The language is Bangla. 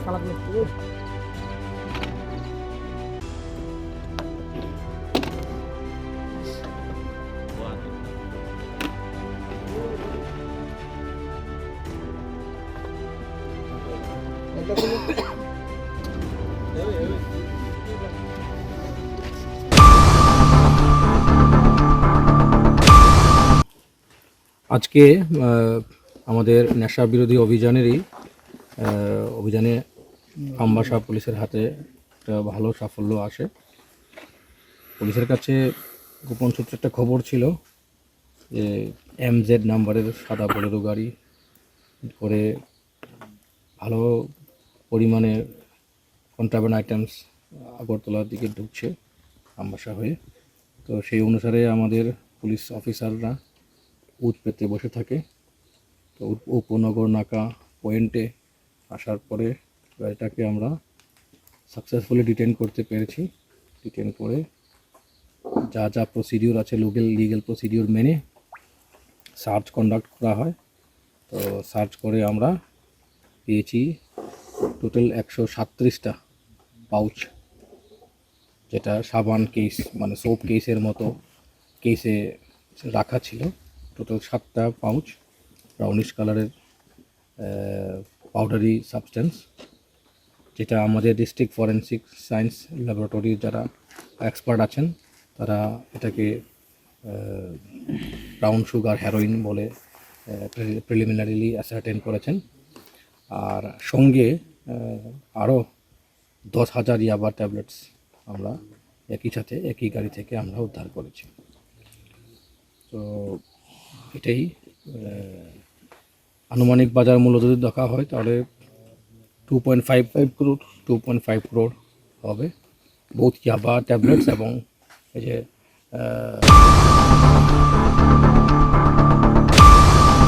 Kalau begitu. আজকে আমাদের নেশা বিরোধী অভিযানেরই অভিযানে আমবাসা পুলিশের হাতে একটা ভালো সাফল্য আসে। পুলিশের কাছে গোপন সূত্রে একটা খবর ছিল যে এম জেড নাম্বারের সাদা বোলেরো গাড়ি করে ভালো পরিমাণে কন্ট্রাব্যান্ড আইটেমস আগরতলার দিকে ঢুকছে আমবাসা হয়ে। তো সেই অনুসারে আমাদের পুলিশ অফিসাররা উঠ পেতে বসে থাকে। তো উপনগর নাকা পয়েন্টে আসার পরে গাড়িটাকে আমরা সাকসেসফুলি ডিটেন করতে পেরেছি। ডিটেন করে যা যা প্রসিডিওর আছে লোকাল লিগ্যাল প্রসিডিওর মেনে সার্চ কন্ডাক্ট করা হয়। তো সার্চ করে আমরা পেয়েছি টোটাল একশো সাতত্রিশটা পাউচ যেটা সাবান কেস মানে সোপ কেসের মতো কেসে রাখা ছিল। টোটাল সাতটা পাউচ ব্রাউনিশ কালারের পাউডারি সাবস্টেন্স যেটা আমাদের ডিস্ট্রিক্ট ফরেন্সিক সায়েন্স ল্যাবরেটরির যারা এক্সপার্ট আছেন, তারা এটাকে ব্রাউন সুগার হেরোইন বলে প্রিলিমিনারিলি অ্যাসার্টেন করেছেন। আর সঙ্গে আরও দশ হাজার ইয়াবা ট্যাবলেটস আমরা একই সাথে, একই গাড়ি থেকে আমরা উদ্ধার করেছি। তো এটাই আনুমানিক বাজার মূল্য যদি দেখা হয়, তাহলে two point five five crore two point five crore হবে। বহুত ইয়াবা ট্যাবলেটস এবং এই যে